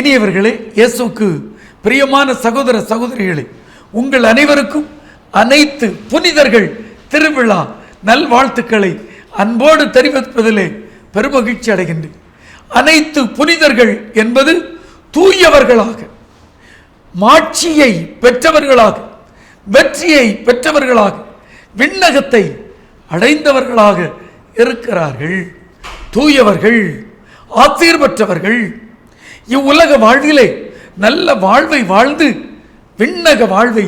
இனியவர்களே இயேசுக்கு பிரியமான சகோதர சகோதரிகளே உங்கள் அனைவருக்கும் அனைத்து புனிதர்கள் திருவிழா நல்வாழ்த்துக்களை அன்போடு தெரிவிப்பதிலே பெருமகிழ்ச்சி அடைகின்றேன். அனைத்து புனிதர்கள் என்பது தூயவர்களாக மாட்சியை பெற்றவர்களாக வெற்றியை பெற்றவர்களாக விண்ணகத்தை அடைந்தவர்களாக இருக்கிறார்கள். தூயவர்கள் ஆசீர் பெற்றவர்கள் இவ்வுலக வாழ்விலே நல்ல வாழ்வை வாழ்ந்து விண்ணக வாழ்வை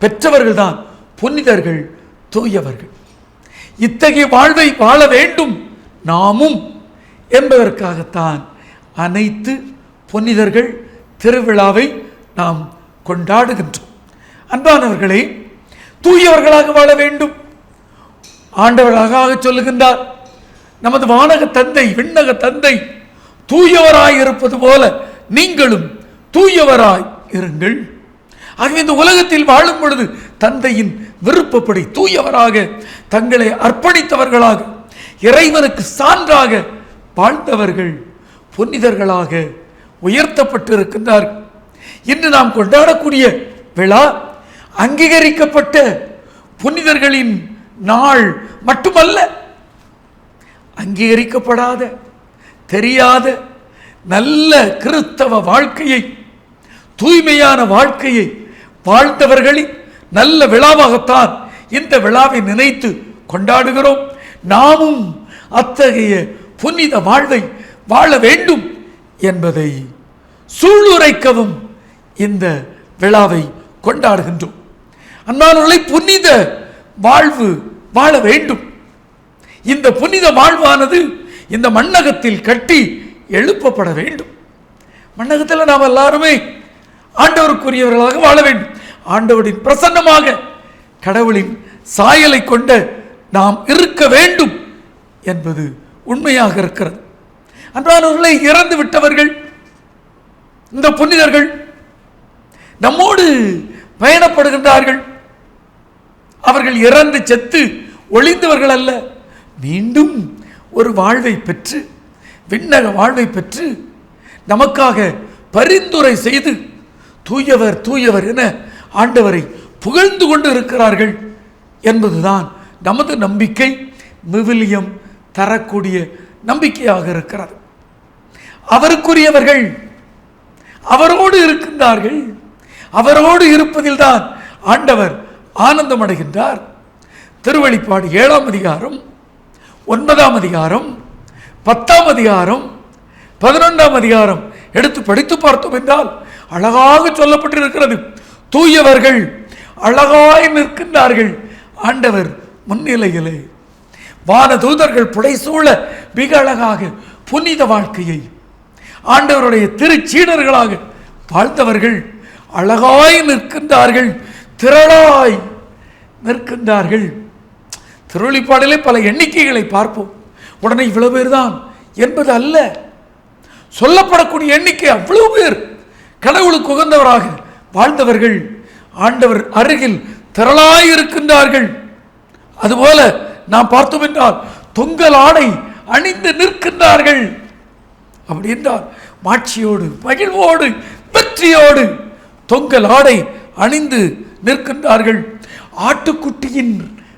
பெற்றவர்கள்தான் புனிதர்கள் தூயவர்கள். இத்தகைய வாழ்வை வாழ வேண்டும் நாமும் என்பதற்காகத்தான் அனைத்து புனிதர்கள் திருவிழாவை நாம் கொண்டாடுகின்றோம். அன்பானவர்களே தூயவர்களாக வாழ வேண்டும். ஆண்டவர்களாக சொல்லுகின்றார் நமது வானக தந்தை விண்ணக தந்தை தூயவராய் இருப்பது போல நீங்களும் தூயவராய் இருங்கள். ஆகவே இந்த உலகத்தில் வாழும் பொழுது தந்தையின் விருப்பப்படி தூயவராக தங்களை அர்ப்பணித்தவர்களாக இறைவனுக்கு சான்றாக வாழ்ந்தவர்கள் புனிதர்களாக உயர்த்தப்பட்டிருக்கின்றார்கள். இன்று நாம் கொண்டாடக்கூடிய விழா அங்கீகரிக்கப்பட்ட புனிதர்களின் நாள் மட்டுமல்ல அங்கீகரிக்கப்படாத தெரியாத நல்ல கிறிஸ்தவ வாழ்க்கையை தூய்மையான வாழ்க்கையை வாழ்ந்தவர்களின் நல்ல விழாவாகத்தான் இந்த விழாவை நினைத்து கொண்டாடுகிறோம். நாமும் அத்தகைய புனித வாழ்வை வாழ வேண்டும் என்பதை சூளுரைக்கவும் இந்த விழாவை கொண்டாடுகின்றோம். அன்பானவர்களை புனித வாழ்வு வாழ வேண்டும். இந்த புனித வாழ்வானது இந்த மண்ணகத்தில் கட்டி எழுப்பப்பட வேண்டும். மண்ணகத்தில் நாம் எல்லாருமே ஆண்டவருக்குரியவர்களாக வாழ வேண்டும். ஆண்டவரின் பிரசன்னமாக கடவுளின் சாயலை கொண்ட நாம் இருக்க வேண்டும் என்பது உண்மையாக இருக்கிறது. அன்றானவர்களை இறந்து விட்டவர்கள் இந்த புனிதர்கள் நம்மோடு பயணப்படுகின்றார்கள். அவர்கள் இறந்து செத்து ஒளிந்தவர்கள் அல்ல மீண்டும் ஒரு வாழ்வை பெற்று விண்ணக வாழ்வை பெற்று நமக்காக பரிந்துரை செய்து தூயவர் தூயவர் என ஆண்டவரை புகழ்ந்து கொண்டு இருக்கிறார்கள் என்பதுதான் நமது நம்பிக்கை விவிலியம் தரக்கூடிய நம்பிக்கையாக இருக்கிறது. அவருக்குரியவர்கள் அவரோடு இருக்கின்றார்கள். அவரோடு இருப்பதில்தான் ஆண்டவர் ஆனந்தமடைகின்றார். திருவழிப்பாடு ஏழாம் அதிகாரம் ஒன்பதாம் அதிகாரம் பத்தாம் அதிகாரம் பதினொன்றாம் அதிகாரம். எடுத்து படித்து பார்த்தோம் என்றால் அழகாக சொல்லப்பட்டிருக்கிறது. தூயவர்கள் அழகாய் நிற்கின்றார்கள். ஆண்டவர் முன்னிலையிலே. வான தூதர்கள் புடைசூழ மிக அழகாக புனித வாழ்க்கையை ஆண்டவருடைய திருச்சீடர்களாக வாழ்ந்தவர்கள் அழகாய் நிற்கின்றார்கள். திரளாய் நிற்கின்றார்கள். திருவள்ளிப்பாடிலே பல எண்ணிக்கைகளை பார்ப்போம். உடனே இவ்வளவு பேர் தான் என்பது அல்ல. சொல்லப்படக்கூடிய எண்ணிக்கை அவ்வளவு பேர். கடவுளுக்கு உகந்தவராக வாழ்ந்தவர்கள் ஆண்டவர் அருகில் திரளாயிருக்கின்றார்கள். அதுபோல நாம் பார்த்தோம் என்றால் தொங்கல் ஆடை அணிந்து நிற்கின்றார்கள். அப்படி என்றால் மாட்சியோடு மகிழ்வோடு வெற்றியோடு தொங்கல் ஆடை அணிந்து நிற்கின்றார்கள். ஆட்டுக்குட்டியின்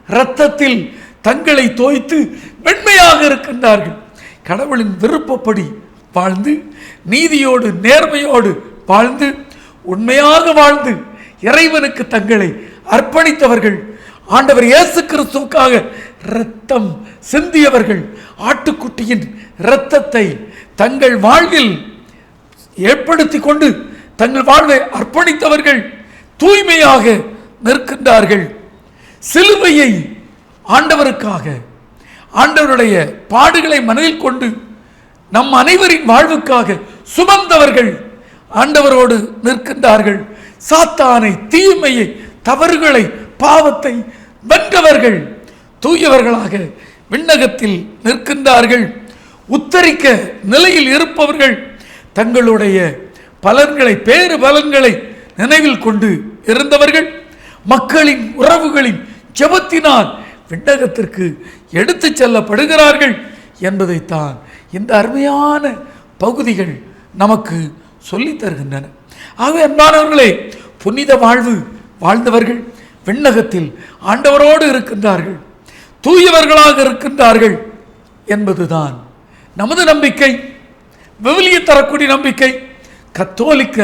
இரத்தத்தில் தங்களை தோய்த்து வெண்மையாக இருக்கின்றார்கள். கடவுளின் விருப்பப்படி வாழ்ந்து நீதியோடு நேர்மையோடு வாழ்ந்து உண்மையாக வாழ்ந்து இறைவனுக்கு தங்களை அர்ப்பணித்தவர்கள் ஆண்டவர் இயேசு கிறிஸ்துவுக்காக இரத்தம் சிந்தியவர்கள் ஆட்டுக்குட்டியின் இரத்தத்தை தங்கள் வாழ்வில் ஏற்படுத்தி கொண்டு தங்கள் வாழ்வை அர்ப்பணித்தவர்கள் தூய்மையாக நிற்கின்றார்கள். சிலுவையை ஆண்டவருக்காக ஆண்டவருடைய பாடுகளை மனதில் கொண்டு நம் அனைவரின் வாழ்வுக்காக சுமந்தவர்கள் ஆண்டவரோடு நிற்கின்றார்கள். சாத்தானை தீமையை தவறுகளை பாவத்தை வென்றவர்கள் தூயவர்களாக விண்ணகத்தில் நிற்கின்றார்கள். உத்தரிக்க நிலையில் இருப்பவர்கள் தங்களுடைய பலன்களை பேறு பலன்களை நினைவில் கொண்டு இருந்தவர்கள். மக்களின் உறவுகளின் ஜெபத்தினால் விண்ணகத்திற்கு எடுத்துச் செல்லப்படுகிறார்கள் என்பதைத்தான் இந்த அருமையான பகுதிகள் நமக்கு சொல்லி தருகின்றன. ஆகவே அன்பானவர்களே புனித வாழ்வு வாழ்ந்தவர்கள் விண்ணகத்தில் ஆண்டவரோடு இருக்கின்றார்கள் தூயவர்களாக இருக்கின்றார்கள் என்பதுதான் நமது நம்பிக்கை விவிலிய தரக்கூடிய நம்பிக்கை கத்தோலிக்க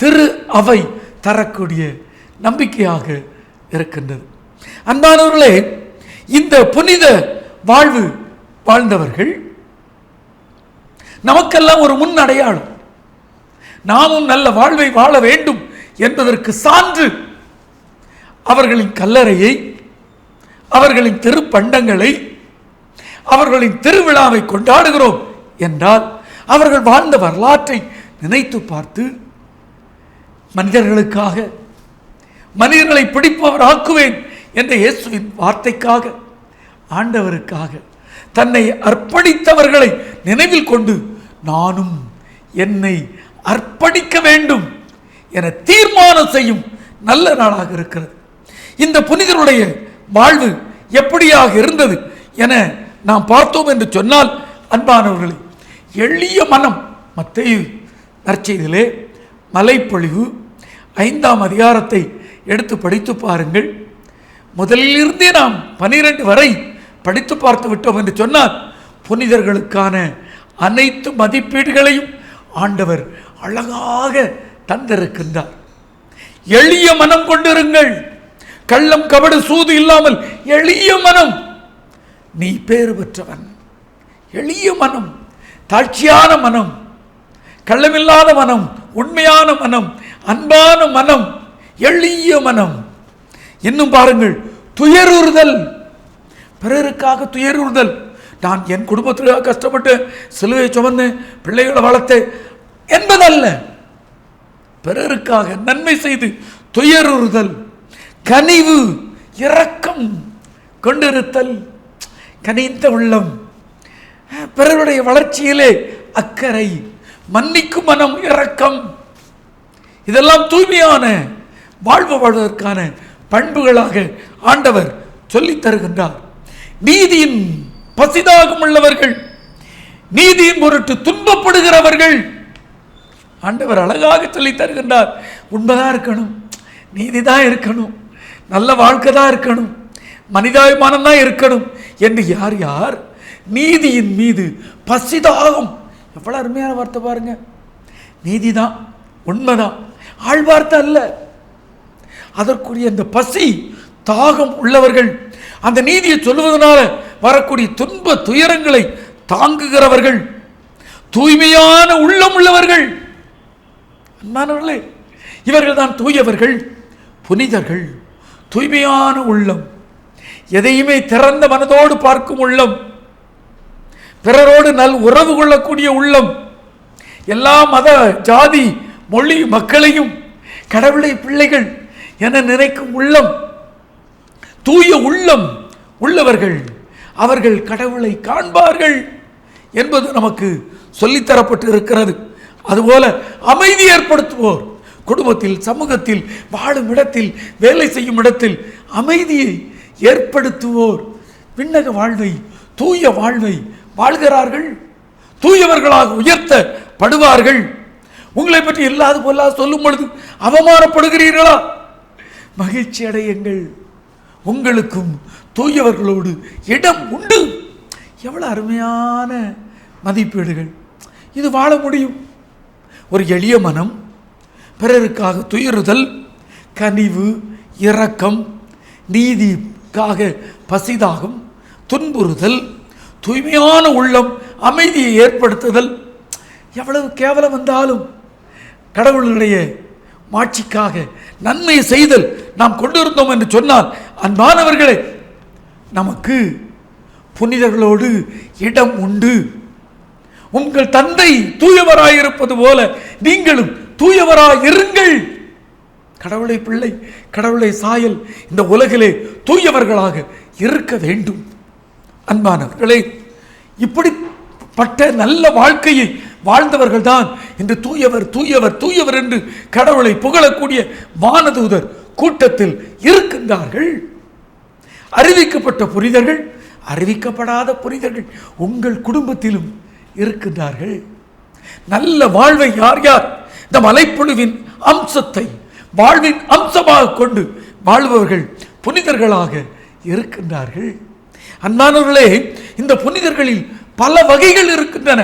திரு அவை தரக்கூடிய நம்பிக்கையாக இருக்கின்றது. அன்பானவர்களே இந்த புனித வாழ்வு வாழ்ந்தவர்கள் நமக்கெல்லாம் ஒரு முன் அடையாளம் நாமும் நல்ல வாழ்வை வாழ வேண்டும் என்பதற்கு சான்று அவர்களின் கல்லறையை அவர்களின் திருப்பண்டங்களை அவர்களின் திருவிழாவை கொண்டாடுகிறோம் என்றால் அவர்கள் வாழ்ந்த வரலாற்றை நினைத்து பார்த்து மனிதர்களுக்காக மனிதர்களை பிடிப்பவர் ஆக்குவேன் என்ற இயேசுவின் வார்த்தைக்காக ஆண்டவருக்காக தன்னை அர்ப்பணித்தவர்களை நினைவில் கொண்டு நானும் என்னை அர்ப்பணிக்க வேண்டும் என தீர்மானம் செய்யும் நல்ல நாளாக இருக்கிறது. இந்த புனிதருடைய வாழ்வு எப்படியாக இருந்தது என நாம் பார்த்தோம் என்று சொன்னால் அன்பானவர்களே எளிய மனம் மத்தையு நற்செய்திலே மலைப்பொழிவு ஐந்தாம் அதிகாரத்தை எடுத்து படித்து பாருங்கள். முதலிலிருந்தே நாம் பனிரெண்டு வரை படித்து பார்த்து விட்டோம் என்று சொன்னால் புனிதர்களுக்கான அனைத்து மதிப்பீடுகளையும் ஆண்டவர் அழகாக தந்திருக்கின்றார். எளிய மனம் கொண்டிருங்கள். கள்ளம் கபடு சூது இல்லாமல் எளிய மனம். நீ பேறு பெற்றவன். எளிய மனம் தாழ்ச்சியான மனம் கள்ளமில்லாத மனம் உண்மையான மனம் அன்பான மனம் எளிய மனம். இன்னும் பாருங்கள் துயருறுதல். பிறருக்காக துயருறுதல். நான் என் குடும்பத்திற்காக கஷ்டப்பட்டு சிலுவை சுமந்து பிள்ளைகளை வளர்த்து என்பதல்ல. பிறருக்காக நன்மை செய்து துயருறுதல். கனிவு இரக்கம் கொண்டிருத்தல் கனிந்த உள்ளம். பிறருடைய வளர்ச்சியிலே அக்கறை மன்னிக்கும் மனம் இரக்கம். இதெல்லாம் தூய்மையான வாழ்வு வாழ்வதற்கான பண்புகளாக ஆண்டவர் சொல்லித் தருகின்றார். நீதியின் பசிதாகம் உள்ளவர்கள் நீதியின் பொருட்டு துன்பப்படுகிறவர்கள் ஆண்டவர் அழகாக சொல்லித் தருகின்றார். உண்மைதான் இருக்கணும் நீதி தான் இருக்கணும் நல்ல வாழ்க்கை தான் இருக்கணும் மனிதாபிமானம் தான் இருக்கணும் என்று யார் யார் நீதியின் மீது பசிதாகம். எவ்வளோ அருமையான வார்த்தை பாருங்க. நீதிதான் உண்மைதான். ஆழ்வார்த்தை அல்ல. அதற்குரிய அந்த பசி தாகம் உள்ளவர்கள் அந்த நீதியை சொல்லுவதனால வரக்கூடிய துன்ப துயரங்களை தாங்குகிறவர்கள் தூய்மையான உள்ளம் உள்ளவர்கள். அன்பானவர்களே இவர்கள் தான் தூயவர்கள் புனிதர்கள் தூய்மையான உள்ளம். எதையுமே திறந்த மனதோடு பார்க்கும் உள்ளம். பிறரோடு நல் உறவு கொள்ளக்கூடிய உள்ளம். எல்லா மத ஜாதி மொழி மக்களையும் கடவுளை பிள்ளைகள் என நினைக்கும் உள்ளம் தூய உள்ளம் உள்ளவர்கள் அவர்கள் கடவுளை காண்பார்கள் என்பது நமக்கு சொல்லித்தரப்பட்டு இருக்கிறது அதுபோல அமைதி ஏற்படுத்துவோர் குடும்பத்தில் சமூகத்தில் வாழும் இடத்தில் வேலை செய்யும் இடத்தில் அமைதியை ஏற்படுத்துவோர். விண்ணக வாழ்வை தூய வாழ்வை வாழ்கிறார்கள் தூயவர்களாக உயர்த்தப்படுவார்கள். உங்களை பற்றி இல்லாது போலா சொல்லும் பொழுது அவமானப்படுகிறீர்களா? மகிழ்ச்சி அடையுங்கள் உங்களுக்கும் தூயவர்களோடு இடம் உண்டு. எவ்வளோ அருமையான மதிப்பீடுகள். இது வாழ முடியும். ஒரு எளிய மனம் பிறருக்காக துயறுதல் கனிவு இரக்கம் நீதிக்காக பசிதாகம் துன்புறுதல் தூய்மையான உள்ளம் அமைதியை ஏற்படுத்துதல். எவ்வளவு கேவலம் வந்தாலும் கடவுளுடைய மாட்சிக்காக நன்மை செய்தல் நாம் கொண்டிருந்தோம் என்று சொன்னால் அன்பானவர்களே நமக்கு புனிதர்களோடு இடம் உண்டு. உங்கள் தந்தை தூயவராயிருப்பது போல நீங்களும் தூயவராயிருங்கள் கடவுளை பிள்ளை கடவுளை சாயல் இந்த உலகிலே தூயவர்களாக இருக்க வேண்டும். அன்பானவர்களே இப்படிப்பட்ட நல்ல வாழ்க்கையை வாழ்ந்தவர்கள்தான் இன்று தூயவர் தூயவர் தூயவர் என்று கடவுளை புகழக்கூடிய வானதூதர் கூட்டத்தில் இருக்கின்றார்கள். அறிவிக்கப்பட்ட புனிதர்கள் அறிவிக்கப்படாத புரிதர்கள் உங்கள் குடும்பத்திலும் இருக்கின்றார்கள். நல்ல வாழ்வை யார் யார்? இந்த மலைப்புழுவின் அம்சத்தை வாழ்வின் அம்சமாக கொண்டு வாழ்பவர்கள் புனிதர்களாக இருக்கின்றார்கள். அன்பானவர்களே இந்த புனிதர்களில் பல வகைகள் இருக்கின்றன.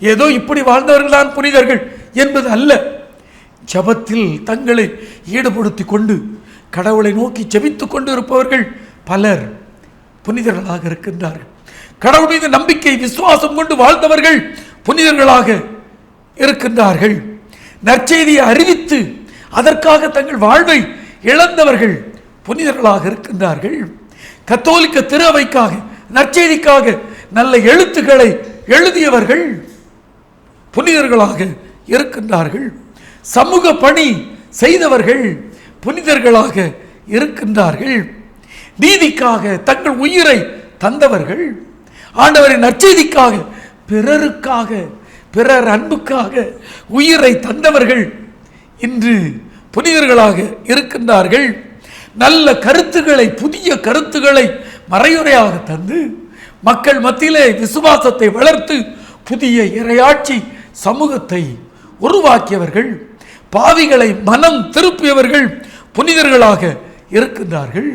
ஏதோ இப்படி வாழ்ந்தவர்கள்தான் புனிதர்கள் என்பது அல்ல. ஜபத்தில் தங்களை ஈடுபடுத்திக் கொண்டு கடவுளை நோக்கி ஜெபித்துக் கொண்டு இருப்பவர்கள் பலர் புனிதர்களாக இருக்கின்றார்கள். கடவுள் மீது நம்பிக்கை விசுவாசம் கொண்டு வாழ்ந்தவர்கள் புனிதர்களாக இருக்கின்றார்கள். நற்செய்தியை அறிவித்து அதற்காக தங்கள் வாழ்வை இழந்தவர்கள் புனிதர்களாக இருக்கின்றார்கள். கத்தோலிக்க திருவைக்காக நற்செய்திக்காக நல்ல எழுத்துக்களை எழுதியவர்கள் புனிதர்களாக இருக்கின்றார்கள். சமூக பணி செய்தவர்கள் புனிதர்களாக இருக்கின்றார்கள். நீதிக்காக தங்கள் உயிரை தந்தவர்கள் ஆண்டவரின் நற்செய்திக்காக பிறருக்காக பிறர் அன்புக்காக உயிரை தந்தவர்கள் இன்று புனிதர்களாக இருக்கின்றார்கள். நல்ல கருத்துக்களை புதிய கருத்துக்களை மறையுறையாக தந்து மக்கள் மத்தியிலே விசுவாசத்தை வளர்த்து புதிய இரையாட்சி சமூகத்தை உருவாக்கியவர்கள். பாவிகளை மனம் திருப்பியவர்கள் புனிதர்களாக இருக்கின்றார்கள்.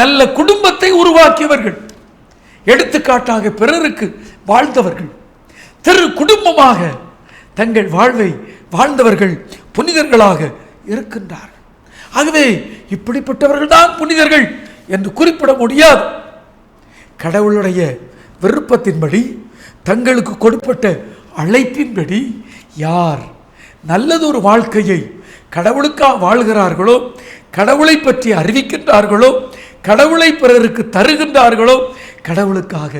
நல்ல குடும்பத்தை உருவாக்கியவர்கள் எடுத்துக்காட்டாக பிறருக்கு வாழ்ந்தவர்கள். திரு குடும்பமாக தங்கள் வாழ்வை வாழ்ந்தவர்கள் புனிதர்களாக இருக்கின்றார்கள் ஆகவே இப்படிப்பட்டவர்கள் தான் புனிதர்கள் என்று குறிப்பிட முடியாது. கடவுளுடைய விருப்பத்தின்படி தங்களுக்கு கொடுப்பட்ட அழைப்பின்படி யார் நல்லதொரு வாழ்க்கையை கடவுளுக்காக வாழ்கிறார்களோ கடவுளை பற்றி அறிவிக்கின்றார்களோ கடவுளை பிறருக்கு தருகின்றார்களோ கடவுளுக்காக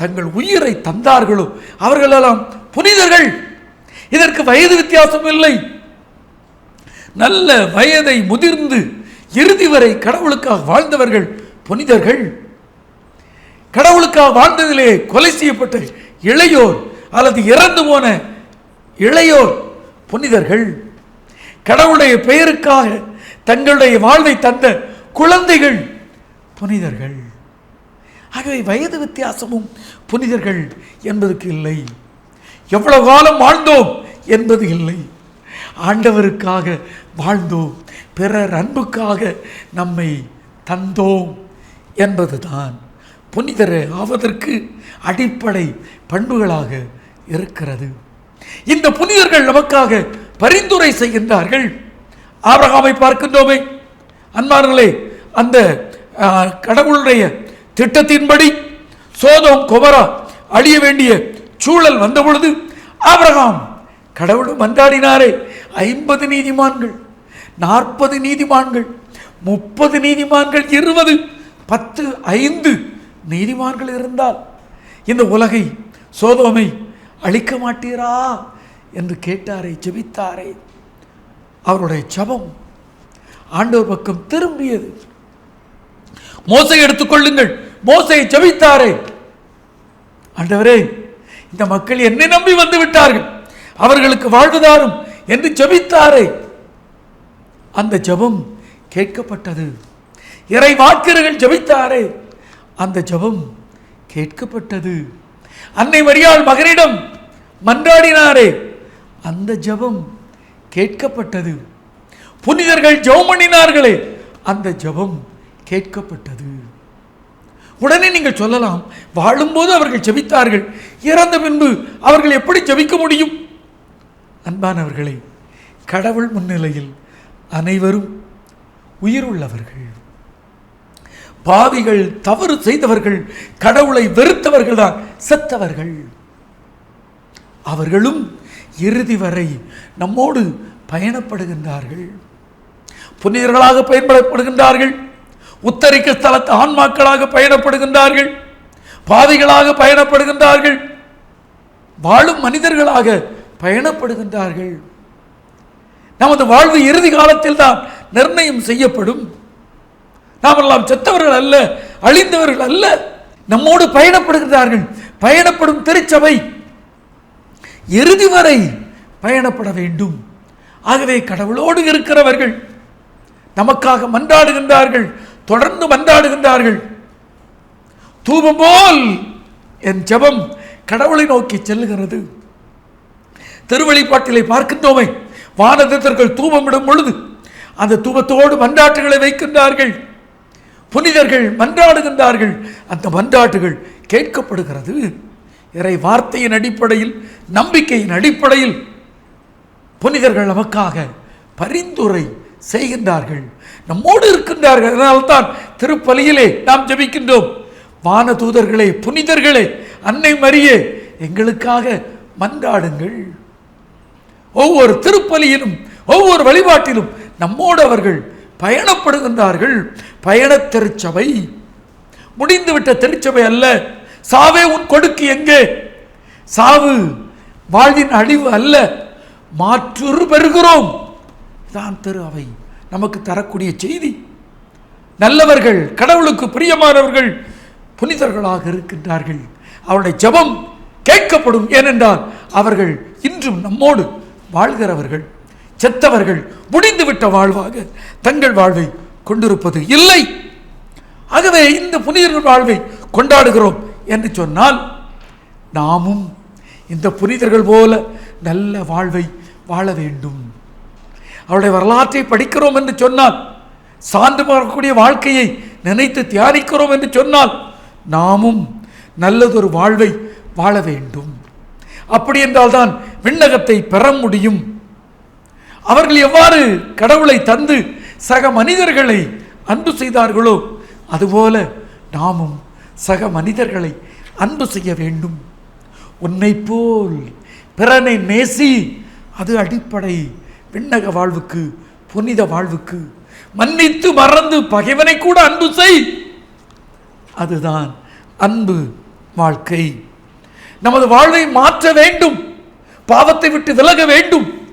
தங்கள் உயிரை தந்தார்களோ அவர்களெல்லாம் புனிதர்கள். இதற்கு வயது வித்தியாசம் இல்லை. நல்ல வயதை முதிர்ந்து இறுதி வரை கடவுளுக்காக வாழ்ந்தவர்கள் புனிதர்கள். கடவுளுக்காக வாழ்ந்ததிலே கொலை செய்யப்பட்ட இளையோர் அல்லது இறந்து போன இளையோர் புனிதர்கள் கடவுளுடைய பெயருக்காக தங்களுடைய வாழ்வை தந்த குழந்தைகள் புனிதர்கள். ஆகவே வயது வித்தியாசமும் புனிதர்கள் என்பதற்கு இல்லை. எவ்வளவு காலம் வாழ்ந்தோம் என்பது இல்லை. ஆண்டவருக்காக வாழ்ந்தோம் பிறர் அன்புக்காக நம்மை தந்தோம் என்பதுதான் புனிதர் ஆவதற்கு அடிப்படை பண்புகளாக இருக்கிறது. இந்த புனிதர்கள் நமக்காக பரிந்துரை செய்கின்றார்கள். ஆபரகாமை பார்க்கின்றோமே. அன்பார்களே அந்த கடவுளுடைய திட்டத்தின்படி சோதம் குமரா அழிய வேண்டிய சூழல் வந்த பொழுது ஆபிரகாம் கடவுளும் மன்றாடினாரே. ஐம்பது நீதிமான்கள் நாற்பது நீதிமான்கள் முப்பது நீதிமான்கள் இருபது பத்து ஐந்து நீதிமான்கள் இருந்தால் இந்த உலகை சோதோமை அழிக்க மாட்டீரா என்று கேட்டாரே ஜெபித்தாரே. அவருடைய ஜபம் ஆண்டவர் பக்கம் திரும்பியது. மோசை எடுத்துக்கொள்ளுங்கள் மோசையை ஜபித்தாரே. ஆண்டவரே இந்த மக்கள் என்னை நம்பி வந்து விட்டார்கள். அவர்களுக்கு வாழ்வுதாரும் என்று ஜபித்தாரே. அந்த ஜெபம் கேட்கப்பட்டது. இறை வாக்கியர்கள் ஜபித்தாரே. அந்த ஜெபம் கேட்கப்பட்டது. அன்னை மரியாள் மகனிடம் மன்றாடினாரே. அந்த ஜெபம் கேட்கப்பட்டது. புனிதர்கள் ஜெபம் பண்ணினார்களே. அந்த ஜெபம் கேட்கப்பட்டது. உடனே நீங்கள் சொல்லலாம் வாழும்போது அவர்கள் ஜெபித்தார்கள். இறந்த பின்பு அவர்கள் எப்படி ஜெபிக்க முடியும்? அன்பானவர்களே கடவுள் முன்னிலையில் அனைவரும் உயிர் உள்ளவர்கள். பாவிகள் தவறு செய்தவர்கள் கடவுளை வெறுத்தவர்கள் தான் செத்தவர்கள். அவர்களும் இறுதி வரை நம்மோடு பயணப்படுகின்றார்கள். புனிதர்களாக பயன்படப்படுகின்றார்கள் உத்தரிக்க ஸ்தலத்து ஆன்மாக்களாக பயணப்படுகின்றார்கள். பாவிகளாக பயணப்படுகின்றார்கள். வாழும் மனிதர்களாக பயணப்படுகின்றார்கள். நமது வாழ்வு இறுதி காலத்தில் தான் நிர்ணயம் செய்யப்படும். நாமெல்லாம் செத்தவர்கள் அல்ல அழிந்தவர்கள் அல்ல. நம்மோடு பயணப்படுகிறார்கள் பயணப்படும் திருச்சபை இறுதி வரை பயணப்பட வேண்டும். ஆகவே கடவுளோடு இருக்கிறவர்கள் நமக்காக மன்றாடுகின்றார்கள் தொடர்ந்து மன்றாடுகின்றார்கள். தூபம் போல் என் ஜெபம் கடவுளை நோக்கி செல்லுகிறது. திருவழிப்பாட்டிலே பார்க்கின்றோமே வானதத்தர்கள் தூபமிடும் பொழுது அந்த தூபத்தோடு மன்றாட்டுகளை வைக்கின்றார்கள். புனிதர்கள் மன்றாடுகின்றார்கள். அந்த மன்றாட்டுகள் கேட்கப்படுகிறது. இறை வார்த்தையின் அடிப்படையில் நம்பிக்கையின் அடிப்படையில் புனிதர்கள் நமக்காக பரிந்துரை செய்கின்றார்கள். நம்மோடு இருக்கின்றார்கள். அதனால்தான் திருப்பலியிலே நாம் ஜெபிக்கின்றோம். வான தூதர்களே புனிதர்களே அன்னை மரியே எங்களுக்காக மன்றாடுங்கள். ஒவ்வொரு திருப்பலியிலும் ஒவ்வொரு வழிபாட்டிலும் நம்மோடு அவர்கள் பயணப்படுகின்றார்கள். பயண திருச்சபை. முடிந்துவிட்ட திருச்சபை அல்ல. சாவே உன் கொடுக்கு எங்கே? சாவு வாழ்வின் அழிவு அல்ல மாற்றுரு பெறுகிறோம். தான் திரு அவை. நமக்கு தரக்கூடிய செய்தி. நல்லவர்கள் கடவுளுக்கு பிரியமானவர்கள் புனிதர்களாக இருக்கின்றார்கள். அவருடைய ஜெபம் கேட்கப்படும் ஏனென்றால் அவர்கள் இன்றும் நம்மோடு வாழ்கிறவர்கள். செத்தவர்கள் முடிந்துவிட்ட வாழ்வாக தங்கள் வாழ்வை கொண்டிருப்பது இல்லை. ஆகவே இந்த புனிதர்கள் வாழ்வை கொண்டாடுகிறோம். என்று சொன்னால் நாமும் இந்த புனிதர்கள் போல நல்ல வாழ்வை வாழ வேண்டும். அவருடைய வரலாற்றை படிக்கிறோம் என்று சொன்னால் சான்று பார்க்கக்கூடிய வாழ்க்கையை நினைத்து தியானிக்கிறோம் என்று சொன்னால் நாமும் நல்லதொரு வாழ்வை வாழ வேண்டும். அப்படி என்றால் தான் விண்ணகத்தை பெற முடியும். அவர்கள் எவ்வாறு கடவுளை தந்து சக மனிதர்களை அன்பு செய்தார்களோ அதுபோல நாமும் சக மனிதர்களை அன்பு செய்ய வேண்டும். உன்னை போல் பிறனை நேசி அது அடிப்படை விண்ணக வாழ்வுக்கு புனித வாழ்வுக்கு. மன்னித்து மறந்து பகைவனை கூட அன்பு செய். அதுதான் அன்பு வாழ்க்கை. நமது வாழ்வை மாற்ற வேண்டும். பாவத்தை விட்டு விலக வேண்டும்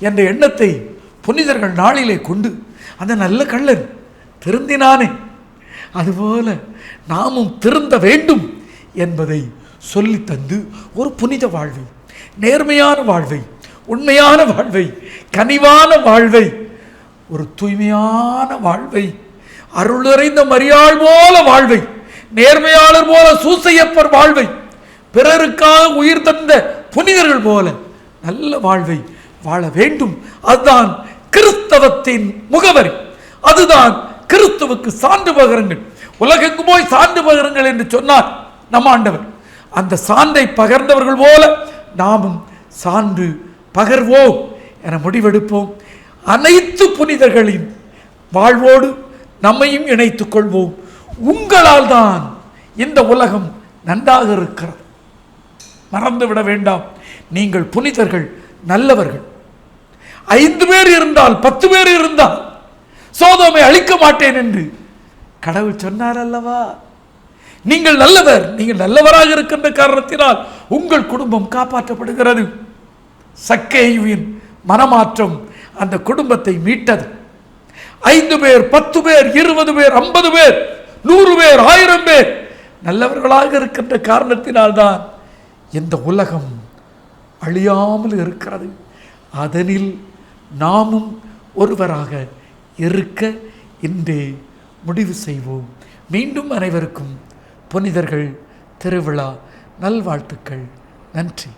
என்ற எண்ணத்தை புனிதர்கள் நாளிலே கொண்டு அந்த நல்ல கள்ளன் திருந்தினானே. அதுபோல நாமும் திருந்த வேண்டும் என்பதை சொல்லி தந்து ஒரு புனித வாழ்வை நேர்மையான வாழ்வை உண்மையான வாழ்வை கனிவான வாழ்வை ஒரு தூய்மையான வாழ்வை அருளறைந்த மரியாள் போல வாழ்வை நேர்மையாளர் போல சூசையப்பர் வாழ்வை பிறருக்காக உயிர் தந்த புனிதர்கள் போல நல்ல வாழ்வை வாழ வேண்டும். அதுதான் கிறிஸ்தவத்தின் முகவரி. அதுதான் கிறிஸ்துவுக்கு சான்று பகருங்கள். உலகெங்கும் போய் சான்று பகருங்கள் என்று சொன்னார் நம் ஆண்டவர். அந்த சான்றை பகர்ந்தவர்கள் போல நாமும் சான்று பகர்வோம் என முடிவெடுப்போம். அனைத்து புனிதர்களின் வாழ்வோடு நம்மையும் இணைத்துக் கொள்வோம். உங்களால் தான் இந்த உலகம் நன்றாக இருக்கிறது. மறந்துவிட வேண்டாம். நீங்கள் புனிதர்கள் நல்லவர்கள். ஐந்து பேர் இருந்தால் பத்து பேர் இருந்தால் சோதோமை அழிக்க மாட்டேன் என்று கடவுள் சொன்னார் அல்லவா நீங்கள் நல்லவர் நீங்கள் நல்லவராக இருக்கின்ற காரணத்தினால் உங்கள் குடும்பம் காப்பாற்றப்படுகிறது. சக்கேயுவின் மனமாற்றம் அந்த குடும்பத்தை மீட்டது. ஐந்து பேர் பத்து பேர் இருபது பேர் ஐம்பது பேர் நூறு பேர் ஆயிரம் பேர் நல்லவர்களாக இருக்கின்ற காரணத்தினால்தான் இந்த உலகம் அழியாமல் இருக்கிறது. அதனில் நாமும் ஒருவராக இருக்க இன்றே முடிவு செய்வோம். மீண்டும் அனைவருக்கும் புனிதர்கள் திருவிழா நல்வாழ்த்துக்கள். நன்றி.